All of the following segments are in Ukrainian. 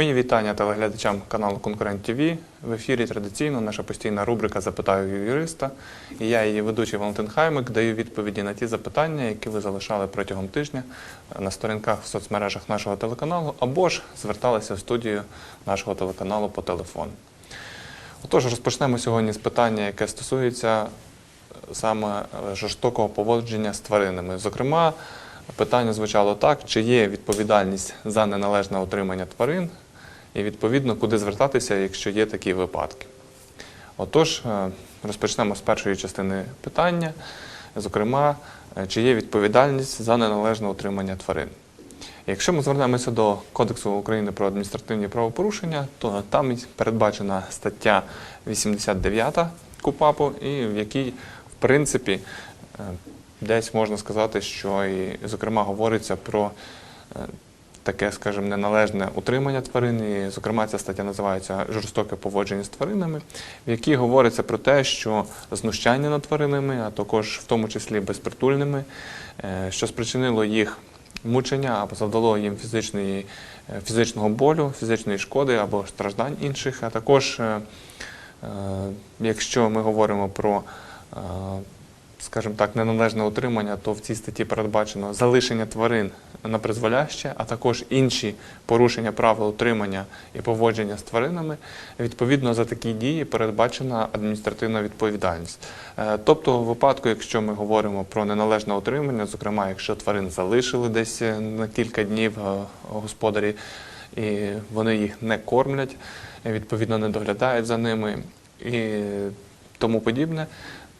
Мої вітання телеглядачам каналу Конкурент ТВ. В ефірі традиційно наша постійна рубрика Запитаю юриста. І я, її ведучий Валентин Хаймик, даю відповіді на ті запитання, які ви залишали протягом тижня на сторінках в соцмережах нашого телеканалу, або ж зверталися в студію нашого телеканалу по телефону. Отож, розпочнемо сьогодні з питання, яке стосується е, саме е, жорстокого поводження з тваринами. Зокрема, питання звучало так: чи є відповідальність за неналежне утримання тварин, і відповідно, куди звертатися, якщо є такі випадки. Отож, е, розпочнемо з першої частини питання, зокрема, е, чи є відповідальність за неналежне утримання тварин. Якщо ми звернемося до Кодексу України про адміністративні правопорушення, то там передбачена стаття 89 КУПАПу, і в якій, в принципі, е, десь можна сказати, що і, зокрема, говориться про таке, скажімо, неналежне утримання тварин. І, зокрема, ця стаття називається Жорстоке поводження з тваринами, в якій говориться про те, що знущання над тваринами, а також в тому числі безпритульними, е, що спричинило їх мучення або завдало їм фізичної, е, фізичного болю, фізичної шкоди або страждань інших, а також, е, якщо ми говоримо про скажімо так, неналежне утримання, то в цій статті передбачено залишення тварин на призволяще, а також інші порушення правил утримання і поводження з тваринами. Відповідно за такі дії передбачена адміністративна відповідальність. Е, Тобто, в випадку, якщо ми говоримо про неналежне утримання, зокрема, якщо тварин залишили десь е, на кілька днів е, господарі, і вони їх не кормлять, відповідно не доглядають за ними і тому подібне,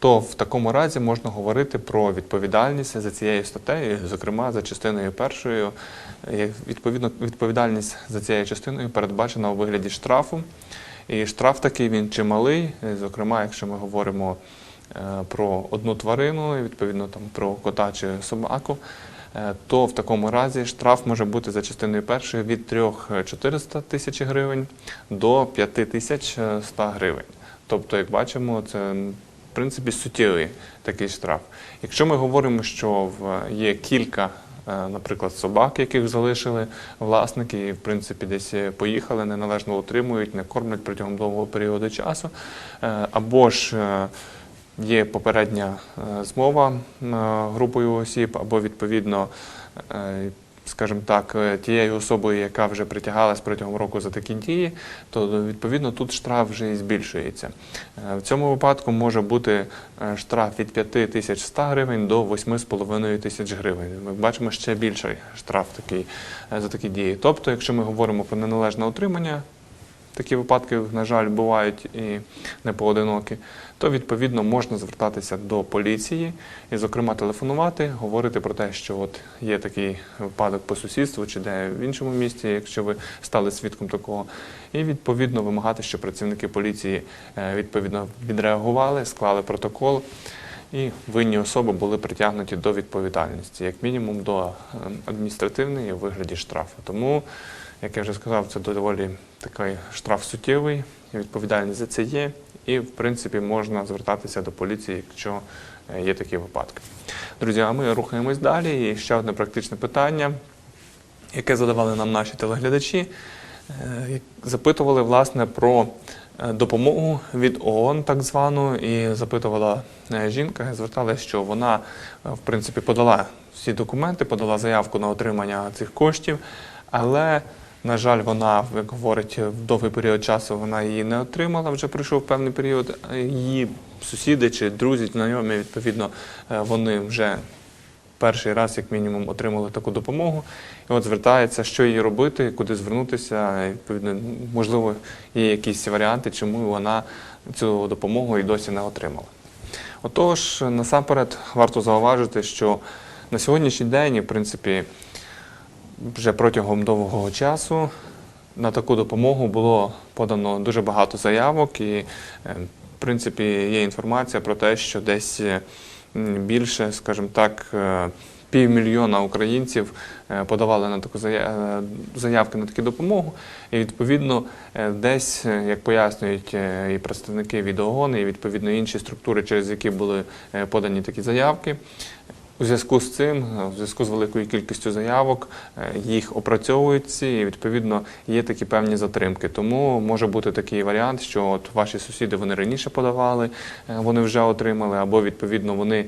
то в такому разі можна говорити про відповідальність за цією статтею, зокрема за частиною першою. Е, Відповідно, відповідальність за цією частиною передбачена у вигляді штрафу. І штраф такий він чималий. Е, Зокрема, якщо ми говоримо е, про одну тварину, відповідно там про кота чи собаку, то в такому разі штраф може бути за частиною першої від 3-400 тисяч гривень до 5100 гривень. Тобто, як бачимо, це в принципі суттєвий такий штраф. Якщо ми говоримо, що є кілька, е, наприклад, собак, яких залишили власники, і в принципі десь поїхали, неналежно утримують, не кормлять протягом довгого періоду часу, е, або ж е, є попередня змова групою осіб, або відповідно. Е, Скажімо так, е, тією особою, яка вже притягалась протягом року за такі дії, то відповідно тут штраф вже і збільшується. Е, В цьому випадку може бути е, штраф від 5100 гривень до 8,5 тисяч гривень. Ми бачимо ще більший штраф такий е, за такі дії. Тобто, якщо ми говоримо про неналежне утримання, такі випадки, на жаль, бувають і не поодинокі, то відповідно можна звертатися до поліції і, зокрема, телефонувати, говорити про те, що от є такий випадок по сусідству чи де в іншому місті, якщо ви стали свідком такого, і відповідно вимагати, щоб працівники поліції е, відповідно відреагували, склали протокол. І винні особи були притягнуті до відповідальності, як мінімум до е, адміністративної у вигляді штрафу. Тому, як я вже сказав, це доволі такий штраф суттєвий, відповідальність за це є. І, в принципі, можна звертатися до поліції, якщо е, є такі випадки. Друзі, а ми рухаємось далі. І ще одне практичне питання, яке задавали нам наші телеглядачі. Е, Запитували власне про е, допомогу від ООН, так звану, і запитувала жінка, зверталася, що вона в принципі подала всі документи, подала заявку на отримання цих коштів, але на жаль, вона, як говорить, в довгий період часу вона її не отримала. Вже пройшов певний період. Її сусіди чи друзі, знайомі, відповідно, е, вони вже перший раз, як мінімум, отримали таку допомогу. І от звертається, що їй робити, куди звернутися. Відповідно, можливо, є якісь варіанти, чому вона цю допомогу і досі не отримала. Отож, насамперед, варто зауважити, що на сьогоднішній день, в принципі, вже протягом довгого часу на таку допомогу було подано дуже багато заявок, і, е, в принципі, є інформація про те, що десь е, більше, скажімо так, е, півмільйона українців подавали на таку зая- заявки на таку допомогу. І відповідно десь, як пояснюють і представники від ООН, і відповідно інші структури, через які були подані такі заявки, У зв'язку з цим, е, в зв'язку з великою кількістю заявок, е, їх опрацьовують ці, і відповідно є такі певні затримки. Тому може бути такий варіант, що от ваші сусіди вони раніше подавали, е, вони вже отримали, або відповідно вони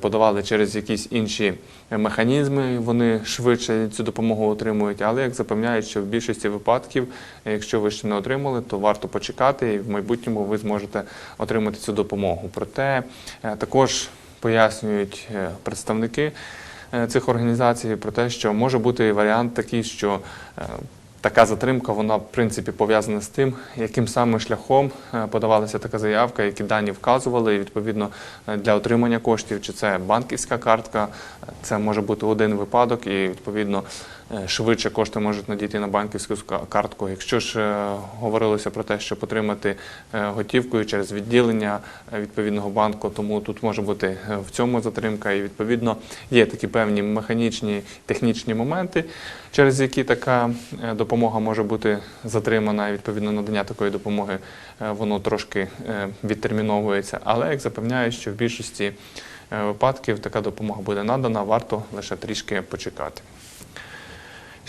подавали через якісь інші механізми, вони швидше цю допомогу отримують. Але як запевняють, що в більшості випадків, якщо ви ще не отримали, то варто почекати, і в майбутньому ви зможете отримати цю допомогу. Проте також пояснюють е, представники е, цих організацій про те, що може бути варіант такий, що е, така затримка, вона в принципі пов'язана з тим, яким саме шляхом подавалася така заявка, які дані вказували. І відповідно для отримання коштів, чи це банківська картка, це може бути один випадок, і відповідно швидше кошти можуть надійти на банківську картку. Якщо ж е, говорилося про те, щоб отримати е, готівкою через відділення е, відповідного банку, тому тут може бути е, в цьому затримка, і відповідно є такі певні механічні технічні моменти, через які така е, допомога може бути затримана, і відповідно надання такої допомоги е, воно трошки е, відтерміновується. Але як запевняють, що в більшості е, випадків така допомога буде надана, варто лише трішки почекати.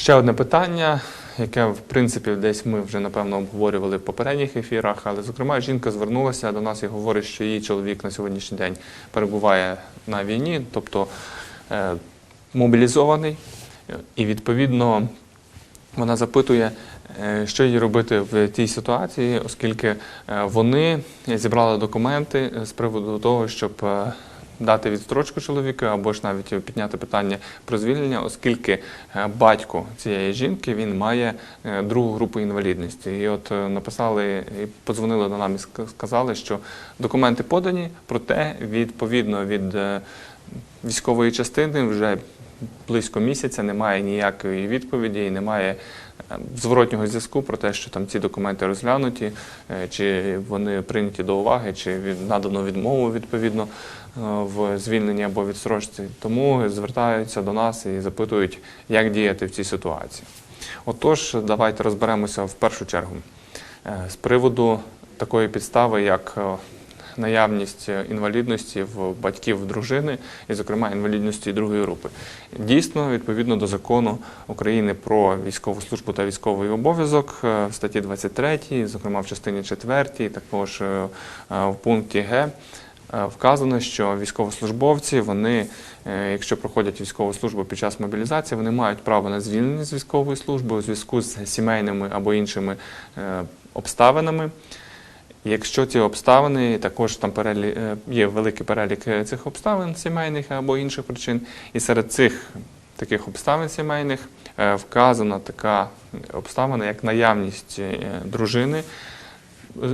Ще одне питання, яке в принципі десь ми вже напевно обговорювали в попередніх ефірах, але зокрема жінка звернулася до нас і говорить, що її чоловік на сьогоднішній день перебуває на війні, тобто е, мобілізований, і відповідно вона запитує, е, що їй робити в тій ситуації, оскільки е, вони зібрали документи з приводу того, щоб е, дати відстрочку чоловіка або ж навіть підняти питання про звільнення, оскільки е, батько цієї жінки він має е, другу групу інвалідності. І от е, написали і подзвонили до нам і сказали, що документи подані, проте відповідно від військової частини вже близько місяця немає ніякої відповіді і немає зворотнього зв'язку про те, що там ці документи розглянуті, чи вони прийняті до уваги, чи надано відмову відповідно в звільненні або відстрочці. Тому звертаються до нас і запитують, як діяти в цій ситуації. Отож, давайте розберемося в першу чергу е, з приводу такої підстави, як е, наявність е, інвалідності в батьків дружини, і, зокрема, інвалідності другої групи. Дійсно, відповідно до закону України про військову службу та військовий обов'язок е, в статті 23, зокрема в частині 4, також е, е, в пункті Г. е, Вказано, що військовослужбовці, вони, е, якщо проходять військову службу під час мобілізації, вони мають право на звільнення з військової служби у зв'язку з сімейними або іншими е, обставинами. Якщо ці обставини, також там перелі... є великий перелік цих обставин сімейних або інших причин, і серед цих таких обставин сімейних вказана така обставина, як наявність дружини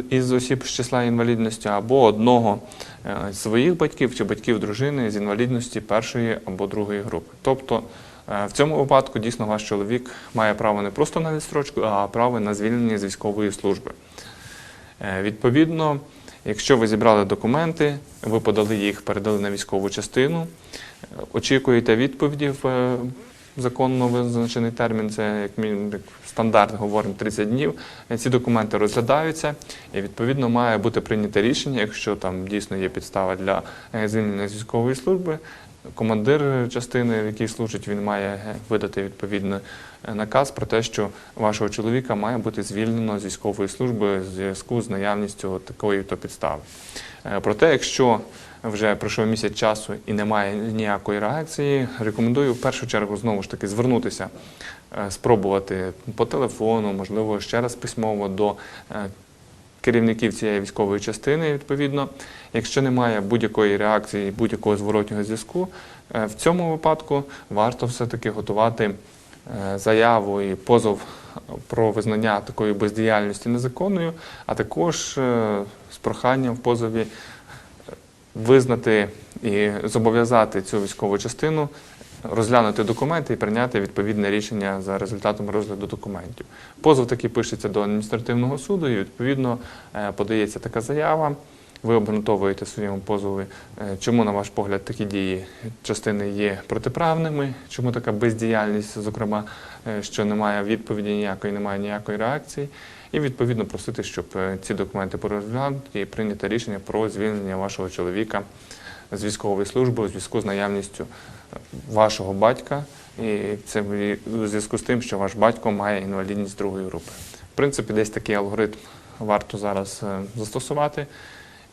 із осіб з числа інвалідності або одного е, з своїх батьків чи батьків дружини з інвалідності першої або другої групи. Тобто е, в цьому випадку дійсно ваш чоловік має право не просто на відстрочку, а право на звільнення з військової служби. Е, Відповідно, якщо ви зібрали документи, ви подали їх, передали на військову частину, очікуєте відповіді в законно визначений термін, це як мінімум стандарт, говоримо 30 днів. Ці документи розглядаються, і відповідно має бути прийнято рішення, якщо там дійсно є підстава для е, звільнення з військової служби. Командир частини, в якій служить, він має видати відповідний е, наказ про те, що вашого чоловіка має бути звільнено з військової служби в зв'язку з наявністю такої то підстави. Е, Проте, якщо вже пройшов місяць часу і немає ніякої реакції, рекомендую в першу чергу знову ж таки звернутися, е, спробувати по телефону, можливо, ще раз письмово до е, керівників цієї військової частини, відповідно, якщо немає будь-якої реакції, будь-якого зворотнього зв'язку, е, в цьому випадку варто все-таки готувати заяву і позов про визнання такої бездіяльності незаконною, а також з проханням в позові визнати і зобов'язати цю військову частину розглянути документи і прийняти відповідне рішення за результатом розгляду документів. Позов таки пишеться до адміністративного суду, і відповідно е, подається така заява. Ви обґрунтовуєте своєму позові, е, чому, на ваш погляд, такі дії частини є протиправними, чому така бездіяльність, зокрема, е, що немає відповіді ніякої, немає ніякої реакції, і відповідно просити, щоб е, ці документи порозглянути і прийняти рішення про звільнення вашого чоловіка з військової служби у зв'язку з наявністю вашого батька, і це у зв'язку з тим, що ваш батько має інвалідність другої групи. В принципі, десь такий алгоритм варто зараз е, застосувати,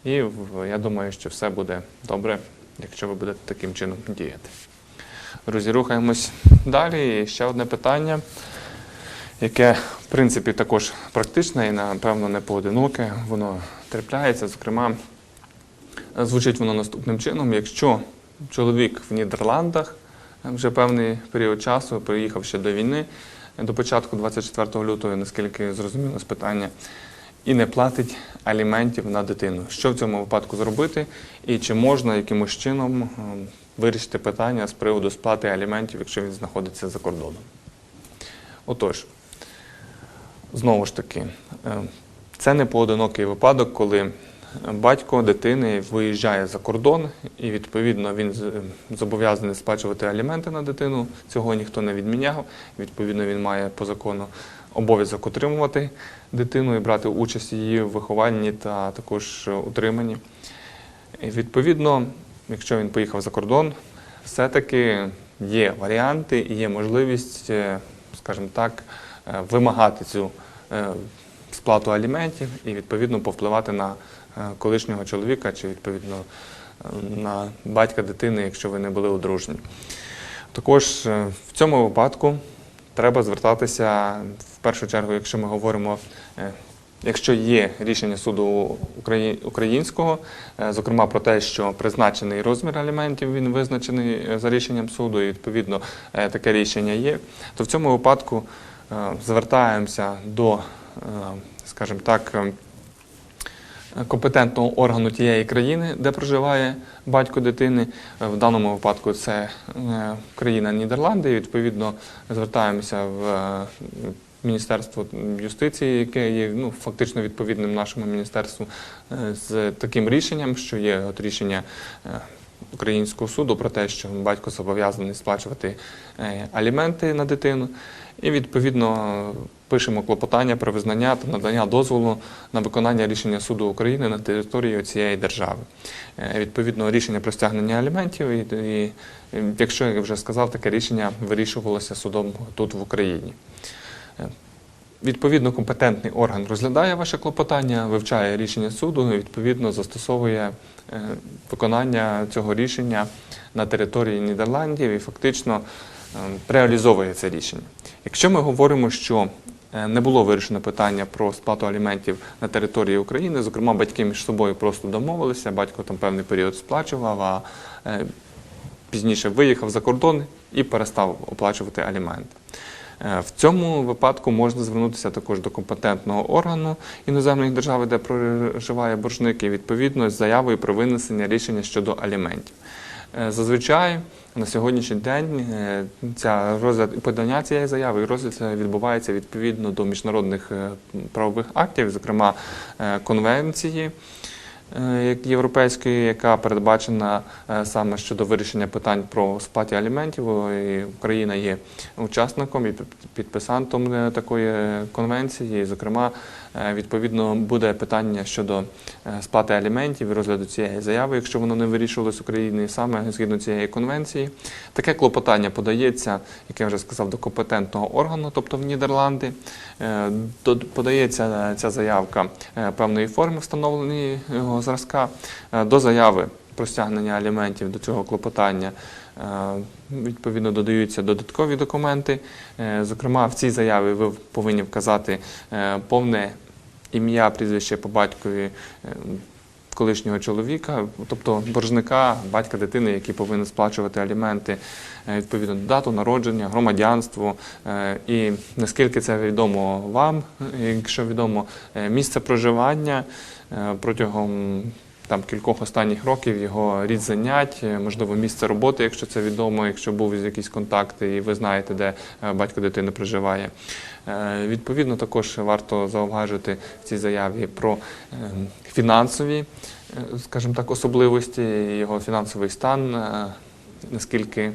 і я думаю, що все буде добре, якщо ви будете таким чином діяти. Друзі, рухаємось далі. І ще одне питання, яке в принципі також практичне і, напевно, не поодиноке. Воно трапляється. Зокрема, звучить воно наступним чином: якщо чоловік в Нідерландах вже певний період часу приїхав ще до війни, до початку 24 лютого, наскільки зрозуміло з питання, і не платить аліментів на дитину. Що в цьому випадку зробити, і чи можна якимось чином ем, вирішити питання з приводу сплати аліментів, якщо він знаходиться за кордоном? Отож, знову ж таки, е, це не поодинокий випадок, коли батько дитини виїжджає за кордон, і відповідно він зобов'язаний сплачувати аліменти на дитину. Цього ніхто не відміняв. Відповідно, він має по закону обов'язок утримувати дитину і брати участь в її вихованні та також утриманні. І відповідно, якщо він поїхав за кордон, все-таки є варіанти і є можливість, е, скажімо так, вимагати цю е, сплату аліментів і відповідно повпливати на е, колишнього чоловіка чи відповідно е, на батька дитини, якщо ви не були одружені. Також е, в цьому випадку треба звертатися в першу чергу, якщо ми говоримо, е, якщо є рішення суду українського, е, зокрема про те, що призначений розмір аліментів він визначений е, за рішенням суду, і відповідно е, таке рішення є, то в цьому випадку е, звертаємося до, е, скажімо так, е, компетентного органу тієї країни, де проживає батько дитини. Е, В даному випадку це е, країна Нідерланди. Відповідно, звертаємося в е, Міністерство юстиції, яке є ну, фактично відповідним нашому міністерству, е, з таким рішенням, що є от рішення. Українського суду про те, що батько зобов'язаний сплачувати е, аліменти на дитину, і відповідно пишемо клопотання про визнання та надання дозволу на виконання рішення суду України на території цієї держави. Е, Відповідно, рішення про стягнення аліментів, і, якщо я вже сказав, таке рішення вирішувалося судом тут в Україні. Е, Відповідно, компетентний орган розглядає ваше клопотання, вивчає рішення суду і відповідно застосовує виконання цього рішення на території Нідерландів і фактично е, реалізовує це рішення. Якщо ми говоримо, що е, не було вирішено питання про сплату аліментів на території України, зокрема, батьки між собою просто домовилися, батько там певний період сплачував, а е, пізніше виїхав за кордон і перестав оплачувати аліменти. Е, В цьому випадку можна звернутися також до компетентного органу іноземної держави, де проживає боржник, і відповідно з заявою про винесення рішення щодо аліментів. Е, Зазвичай на сьогоднішній день е, ця розгляд подання цієї заяви і розгляд відбувається відповідно до міжнародних правових актів, зокрема конвенції європейської, яка передбачена е, саме щодо вирішення питань про сплаті аліментів. І Україна є учасником і під- підписантом е, такої конвенції. Зокрема, е, відповідно буде питання щодо е, сплати аліментів і розгляду цієї заяви, якщо воно не вирішувалось Україною саме згідно цієї конвенції. Таке клопотання подається, як я вже сказав, до компетентного органу, тобто в Нідерланди. Е, Подається ця заявка е, певної форми, встановленої його зразка, е, до заяви про стягнення аліментів до цього клопотання. е, Відповідно, додаються додаткові документи. Е, Зокрема, в цій заяві ви повинні вказати е, повне ім'я, прізвище по батькові е, колишнього чоловіка, тобто боржника, батька дитини, який повинен сплачувати аліменти, відповідно відповідно дату народження, громадянство. е, І наскільки це відомо вам, е, якщо відомо е, місце проживання е, протягом там кількох останніх років його рід занять, е, можливо, місце роботи, якщо це відомо, якщо був якийсь контакт, і ви знаєте, де е, батько дитини проживає. Е, Відповідно, також варто зауважити в цій заяві про е, фінансові, скажімо так, особливості, його фінансовий стан, наскільки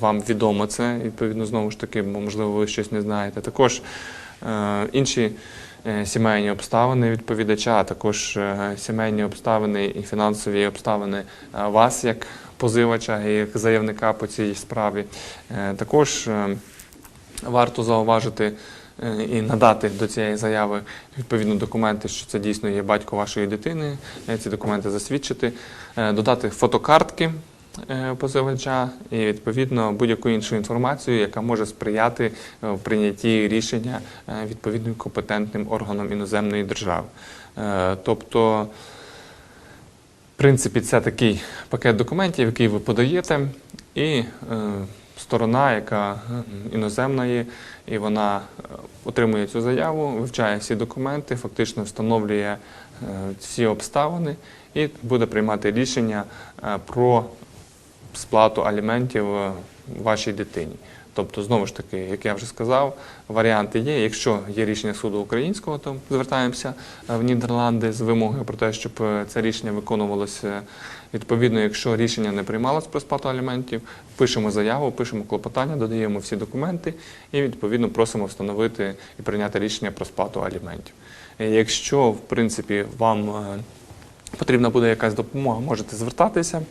вам відомо це, відповідно, знову ж таки, можливо ви щось не знаєте. Також інші сімейні обставини відповідача, а також е, сімейні обставини і фінансові обставини е, вас як позивача і як заявника по цій справі. Е, Також е, варто зауважити е, і надати до цієї заяви відповідно документи, що це дійсно є батько вашої дитини, е, ці документи засвідчити, е, додати фотокартки е, позивача і відповідно будь-яку іншу інформацію, яка може сприяти е, в прийнятті рішення е, відповідним компетентним органом іноземної держави. Е, Тобто, в принципі, це такий пакет документів, який ви подаєте, і е, сторона, яка е, іноземна і вона е, отримує цю заяву, вивчає всі документи, фактично встановлює е, всі обставини і буде приймати рішення е, про сплату аліментів е, вашій дитині. Тобто, знову ж таки, як я вже сказав, варіанти є. Якщо є рішення суду українського, то звертаємося е, в Нідерланди з вимогою про те, щоб е, це рішення виконувалося відповідно. Якщо рішення не приймалось про сплату аліментів, пишемо заяву, пишемо клопотання, додаємо всі документи і відповідно просимо встановити і прийняти рішення про сплату аліментів. Якщо в принципі вам потрібна буде якась допомога, можете звертатися.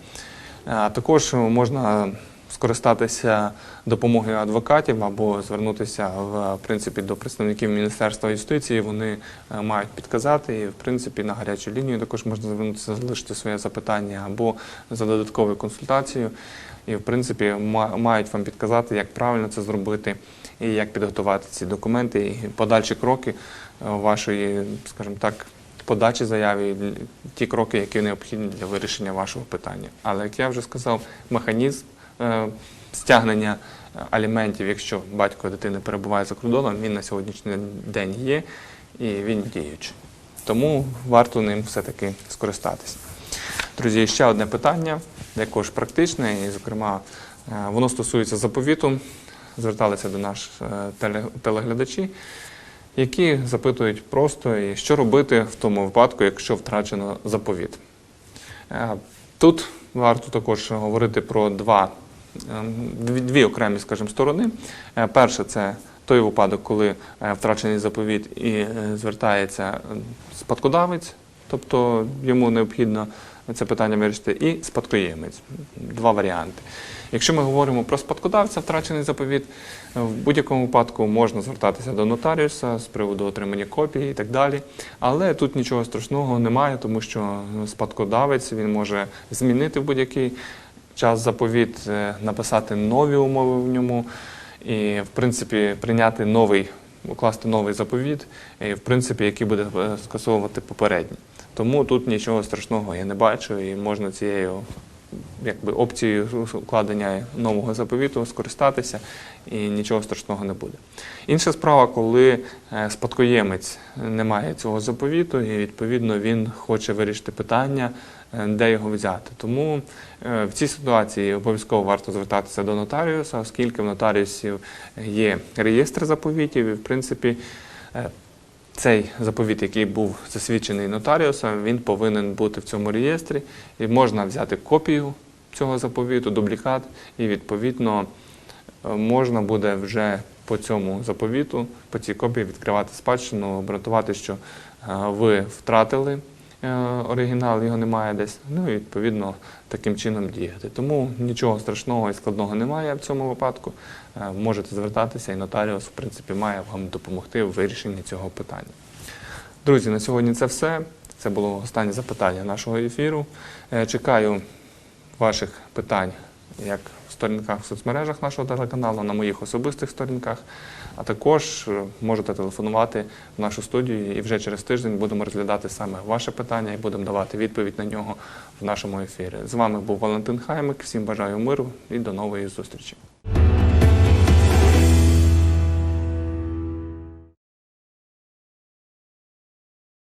А також можна скористатися допомогою адвокатів або звернутися в принципі до представників Міністерства юстиції. Вони е, мають підказати і в принципі на гарячу лінію також можна звернутися, залишити своє запитання або за додатковою консультацією. І в принципі ма- мають вам підказати, як правильно це зробити і як підготувати ці документи і подальші кроки е, вашої, скажімо так, подачі заяви, ті кроки, які необхідні для вирішення вашого питання. Але як я вже сказав, механізм е, стягнення е, аліментів, якщо батько дитини перебуває за кордоном, він на сьогоднішній день є і він діючий. Тому варто ним все-таки скористатися. Друзі, ще одне питання, також практичне, і, зокрема, е, воно стосується заповіту. Зверталися до е, телеглядачі, які запитують просто, і що робити в тому випадку, якщо втрачено заповіт. Е, Тут варто також говорити про два, ем, дві, окремі, скажімо, сторони. Е, Перше, це той випадок, коли е, втрачений заповіт і е, звертається е, спадкодавець, тобто йому необхідно це питання вирішити, і спадкоємець. Два варіанти. Якщо ми говоримо про спадкодавця, втрачений заповіт, е, в будь-якому випадку можна звертатися до нотаріуса з приводу отримання копії і так далі. Але тут нічого страшного немає, тому що спадкодавець він може змінити в будь-який час заповіт, е, написати нові умови в ньому і, в принципі, прийняти новий, укласти новий заповіт, в принципі, який буде е, скасовувати попередній. Тому тут нічого страшного я не бачу, і можна цією якби, опцією укладення нового заповіту скористатися, і нічого страшного не буде. Інша справа, коли е, спадкоємець не має цього заповіту, і відповідно він хоче вирішити питання, е, де його взяти. Тому е, в цій ситуації обов'язково варто звертатися до нотаріуса, оскільки в нотаріусів є реєстр заповітів, і в принципі. Цей заповіт, який був засвідчений нотаріусом, він повинен бути в цьому реєстрі, і можна взяти копію цього заповіту, дублікат, і відповідно е, можна буде вже по цьому заповіту, по цій копії відкривати спадщину, обґрунтувати, що е, ви втратили оригінал, його немає десь. Ну і відповідно таким чином діяти. Тому нічого страшного і складного немає в цьому випадку. Е, Можете звертатися, і нотаріус, в принципі, має вам допомогти в вирішенні цього питання. Друзі, на сьогодні це все. Це було останнє запитання нашого ефіру. Е, Чекаю ваших питань як в сторінках в соцмережах нашого телеканалу, на моїх особистих сторінках, а також е, можете телефонувати в нашу студію і вже через тиждень будемо розглядати саме ваше питання і будемо давати відповідь на нього в нашому ефірі. З вами був Валентин Хаймик. Всім бажаю миру і до нової зустрічі.